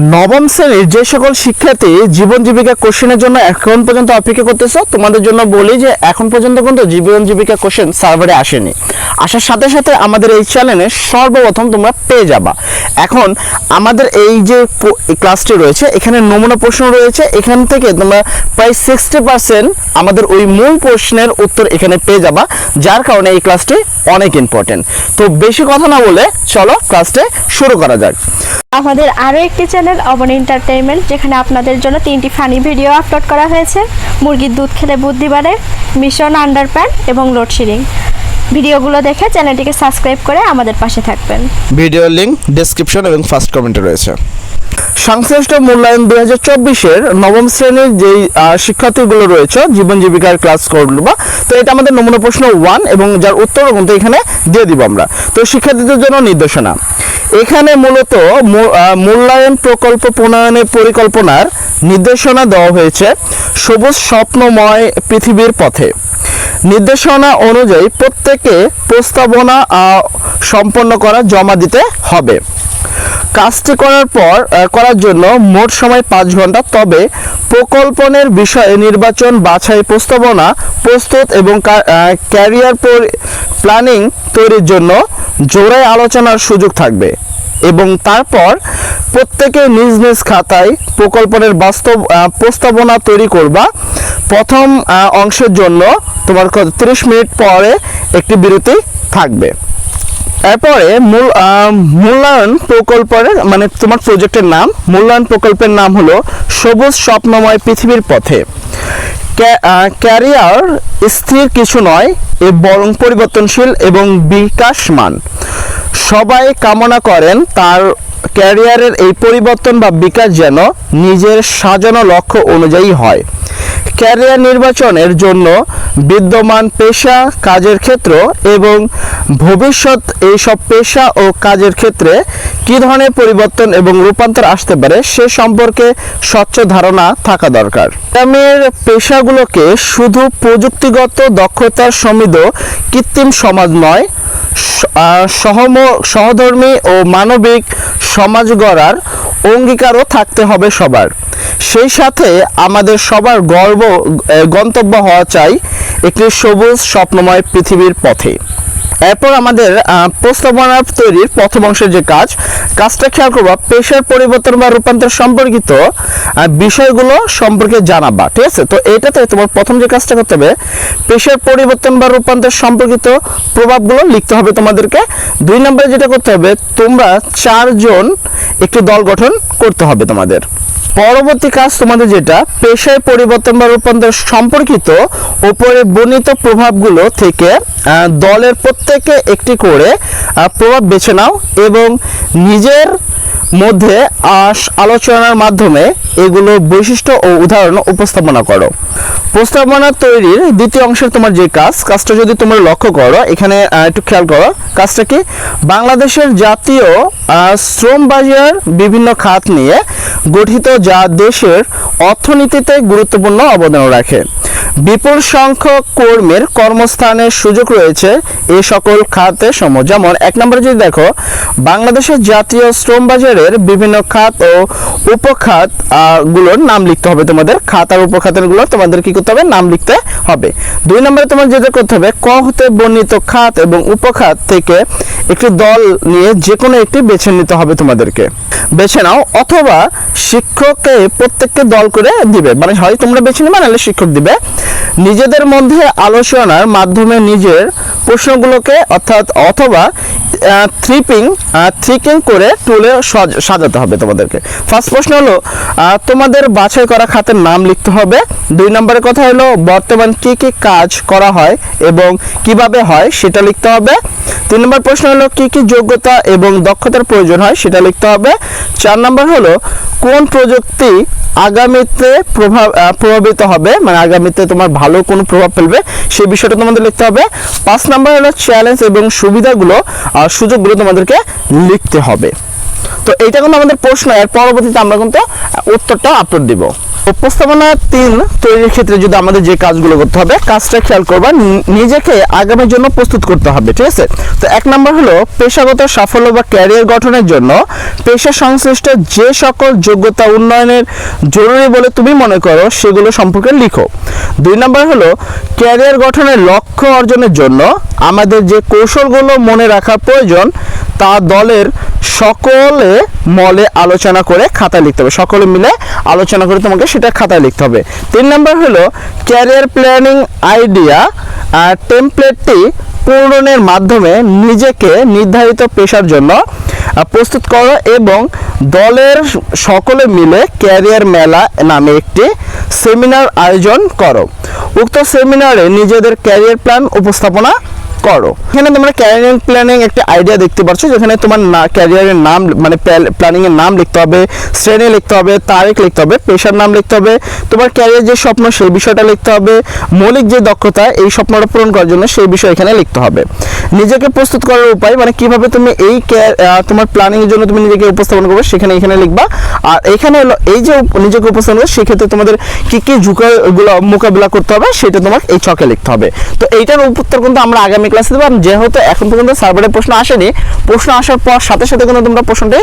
নবম শ্রেণির যে সকল শিক্ষার্থী জীবন জীবিকা কোশ্চেনের জন্য এখন পর্যন্ত অপেক্ষা করতেছ, তোমাদের জন্য বলি যে এখন পর্যন্ত কিন্তু জীবন জীবিকা কোশ্চেন সার্ভারে আসেনি। আসার সাথে সাথে আমাদের এই চ্যানেলে সর্বপ্রথম তোমরা পেয়ে যাবা। এখন আমাদের এই যে ক্লাসটি রয়েছে, এখানে নমুনা প্রশ্ন রয়েছে, এখান থেকে তোমরা প্রায় সিক্সটি পার্সেন্ট আমাদের ওই মূল প্রশ্নের উত্তর এখানে পেয়ে যাবা, যার কারণে এই ক্লাসটি অনেক ইম্পর্টেন্ট তো বেশি কথা না বলে চলো ক্লাসটি শুরু করা যাক। আমাদের আরও একটি চ্যানেল অবন এন্টারটেইনমেন্ট যেখানে আপনাদের জন্য তিনটি ফানি ভিডিও আপলোড করা হয়েছে। মুরগির দুধ খেলে বুদ্ধি বাড়ে মিশন আন্ডারপ্যান এবং লোডশেডিং ভিডিওগুলো দেখে চ্যানেলটিকে সাবস্ক্রাইব করে আমাদের পাশে থাকবেন। ভিডিও লিংক ডেসক্রিপশন এবং ফার্স্ট কমেন্টে রয়েছে। সংশ্লিষ্ট মূল্যায়ন দুই হাজার চব্বিশের নবম শ্রেণির যেই শিক্ষার্থীগুলো রয়েছে, জীবন জীবিকার ক্লাস করব তো এটা আমাদের নমুনা প্রশ্ন ওয়ান এবং যার উত্তর কিন্তু এখানে দিয়ে দিব আমরা। তো শিক্ষার্থীদের জন্য নির্দেশনা। এখানে মূলত মূল্যায়ন প্রকল্প প্রণয়নের পরিকল্পনার নির্দেশনা দেওয়া হয়েছে সবুজ স্বপ্নময় পৃথিবীর পথে। নির্দেশনা অনুযায়ী প্রত্যেকে প্রস্তাবনা সম্পন্ন করা, জমা দিতে হবে। কাজটি করার পর করার জন্য মোট সময় পাঁচ ঘণ্টা, তবে প্রকল্পনের বিষয়ে নির্বাচন, বাছাই, প্রস্তাবনা, প্রস্তুত এবং ক্যারিয়ার প্ল্যানিং তৈরির জন্য জোড়ায় আলোচনার সুযোগ থাকবে এবং তারপর প্রত্যেকে নিজ নিজ খাতায় প্রকল্পের বাস্তব প্রস্তাবনা তৈরি করবা। প্রথম অংশের জন্য তোমার তিরিশ মিনিট পরে একটি বিরতি থাকবে। এরপরে মূল মূল্যায়ন প্রকল্পের মানে তোমার প্রজেক্টের নাম, মূল্যায়ন প্রকল্পের নাম হলো সবুজ স্বপ্নময় পৃথিবীর পথে। ক্যারিয়ার স্থির কিছু নয়, এ বরং পরিবর্তনশীল এবং বিকাশমান। সবাই কামনা করেন তার ক্যারিয়ারের এই পরিবর্তন বা বিকাশ যেন নিজের সাজানো লক্ষ্য অনুযায়ী হয়। ক্যারিয়ার নির্বাচনের জন্য বিদ্যমান পেশা, কাজের ক্ষেত্র এবং ভবিষ্যৎ এইসব পেশা ও কাজের ক্ষেত্রে কী ধরনের পরিবর্তন এবং রূপান্তর আসতে পারে সে সম্পর্কে স্বচ্ছ ধারণা থাকা দরকার। গ্রামের পেশাগুলোকে শুধু প্রযুক্তিগত দক্ষতার সমৃদ্ধ কৃত্রিম সমাজ নয় সহম, সহধর্মী ও মানবিক সমাজ গড়ার অঙ্গীকারও থাকতে হবে সবার। সেই সাথে আমাদের সবার গর্ব গন্তব্য হওয়া চাই একটি সবুজ স্বপ্নময় পৃথিবীর পথে। এরপর আমাদের প্রস্তাবনা তৈরির প্রথম অংশের যে কাজ কাজটা খেয়াল করবা, পেশার পরিবর্তন বা রূপান্তর সম্পর্কিত বিষয়গুলো সম্পর্কে জানাবা, ঠিক আছে? তো এটাতে তোমার প্রথম যে কাজটা করতে হবে, পেশার পরিবর্তন বা রূপান্তর সম্পর্কিত প্রভাবগুলো লিখতে হবে তোমাদেরকে। দুই নম্বরে যেটা করতে হবে, তোমরা চারজন একটি দল গঠন করতে হবে তোমাদের। পরবর্তী কাজ তোমাদের যেটা, পেশায় পরিবর্তন বা রূপান্তর সম্পর্কিত উপরে বর্ণিত প্রভাবগুলো থেকে দলের প্রত্যেকে একটি করে প্রভাব বেছে নাও এবং নিজের মধ্যে আস- আলোচনার মাধ্যমে এগুলো বৈশিষ্ট্য ও উদাহরণ উপস্থাপনা করো। প্রস্তাবনা তৈরির দ্বিতীয় অংশের তোমার যে কাজ, কাজটা যদি তোমরা লক্ষ্য করো, এখানে একটু খেয়াল করো, কাজটা কি? বাংলাদেশের জাতীয় শ্রম বাজার বিভিন্ন খাত নিয়ে গঠিত যা দেশের অর্থনীতিতে গুরুত্বপূর্ণ অবদান রাখে। বিপুল সংখ্যক কর্মীর কর্মস্থানের সুযোগ রয়েছে এই সকল খাতে সম। যেমন এক নম্বরে যদি দেখো, বাংলাদেশের জাতীয় শ্রম বাজারের বিভিন্ন খাত ও উপখাতগুলোর নাম লিখতে হবে তোমাদের। খাত আর উপখাতেরগুলো তোমাদের কি করতে হবে? নাম লিখতে হবে। দুই নম্বরে তোমার যেটা করতে হবে ক হতে বর্ণিত খাত এবং উপখাত থেকে একটি দল নিয়ে যে কোনো একটি বেছে নিতে হবে তোমাদেরকে। বেছে নাও অথবা শিক্ষককে প্রত্যেককে দল করে দিবে। মানে হয় তোমরা বেছে নেবে, নাহলে শিক্ষক দিবে। নিজেদের মধ্যে আলোচনার মাধ্যমে নিজের প্রশ্নগুলোকে অর্থাৎ অথবা থ্রিপিং থ্রিকিং করে সাজ- সাজাতে হবে তোমাদেরকে। ফার্স্ট প্রশ্ন হলো তোমাদের বাছাই করা খাতের নাম লিখতে হবে। দুই নম্বরের কথা হলো, বর্তমান কি কি কাজ করা হয় এবং কীভাবে হয় সেটা লিখতে হবে। তিন নম্বর প্রশ্ন হলো, কি কি যোগ্যতা এবং দক্ষতার প্রয়োজন হয় সেটা লিখতে হবে। চার নম্বর হলো কোন প্রযুক্তি আগামীতে প্রভাব প্রভাবিত হবে? মানে আগামীতে তোমার ভালো কোনো প্রভাব ফেলবে? সেই বিষয়টা তোমাদের লিখতে হবে। পাঁচ নাম্বার হলো চ্যালেঞ্জ এবং সুবিধাগুলো আর সুযোগগুলো তোমাদেরকে লিখতে হবে। তো এইটা কিন্তু আমাদের প্রশ্ন, এর পরবর্তীতে আমরা কিন্তু উত্তরটা আপলোড দিব। উপস্থাপনা তিন তৈরির ক্ষেত্রে যদি আমাদের যে কাজগুলো করতে হবে, কাজটা খেয়াল করবা নিজেকে আগামীর জন্য প্রস্তুত করতে হবে, ঠিক আছে? তো এক নম্বর হলো পেশাগত সাফল্য বা ক্যারিয়ার গঠনের জন্য পেশা সংশ্লিষ্ট যে সকল যোগ্যতা উন্নয়নের জরুরি বলে তুমি মনে করো, সেগুলো সম্পর্কে লিখো। দুই নম্বর হলো ক্যারিয়ার গঠনের লক্ষ্য অর্জনের জন্য আমাদের যে কৌশলগুলো মনে রাখা প্রয়োজন, তা দলের সকলে মলে আলোচনা করে খাতা লিখতে হবে, সকলে মিলে আলোচনা করে তোমাকে সেটা খাতায় লিখতে হবে। তিন নম্বর হলো ক্যারিয়ার প্ল্যানিং আইডিয়া আর টেমপ্লেটটি পূরণের মাধ্যমে নিজেকে নির্ধারিত পেশার জন্য প্রস্তুত করো এবং দলের সকলে মিলে ক্যারিয়ার মেলা নামে একটি সেমিনার আয়োজন করো। উক্ত সেমিনারে নিজেদের ক্যারিয়ার প্ল্যান উপস্থাপনা করো। এখানে তোমরা ক্যারিয়ার প্ল্যানিং একটা আইডিয়া দেখতে পাচ্ছ যেখানে তোমার না ক্যারিয়ারের নাম মানে প্ল্যানিং এর নাম লিখতে হবে, শ্রেণি লিখতে হবে, তারিখ লিখতে হবে, পেশার নাম লিখতে হবে, তোমার ক্যারিয়ার যে স্বপ্ন সেই বিষয়টা লিখতে হবে, মৌলিক যে দক্ষতা এই স্বপ্নটা পূরণ করার জন্য সেই বিষয় এখানে লিখতে হবে। নিজেকে প্রস্তুত করার উপায় মানে কীভাবে তুমি এই তোমার প্ল্যানিং এর জন্য তুমি নিজেকে উপস্থাপন করবে, সেখানে এখানে লিখবা। আর এখানে হলো এই যে নিজেকে উপস্থাপন করবে, সেক্ষেত্রে তোমাদের কি কি ঝুঁকাগুলো মোকাবিলা করতে হবে, সেটা তোমার এই ছকে লিখতে হবে। তো এইটার উত্তর কিন্তু আমরা আগামী ক্লাসে দেবো। যেহেতু এখন পর্যন্ত সার্ভারে প্রশ্ন আসেনি, প্রশ্ন আসার পর সাথে সাথে কিন্তু তোমরা প্রশ্নটি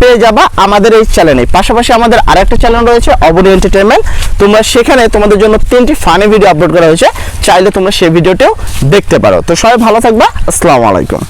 পেয়ে যাবা আমাদের এই চ্যানেলে পাশাপাশি আমাদের আরেকটা চ্যানেল রয়েছে অবনি এন্টারটেনমেন্ট তোমরা সেখানে তোমাদের জন্য তিনটি ফানি ভিডিও আপলোড করা হয়েছে, চাইলে তোমরা সেই ভিডিওটাও দেখতে পারো। তো সবাই ভালো থাকবা। আসসালামু আলাইকুম।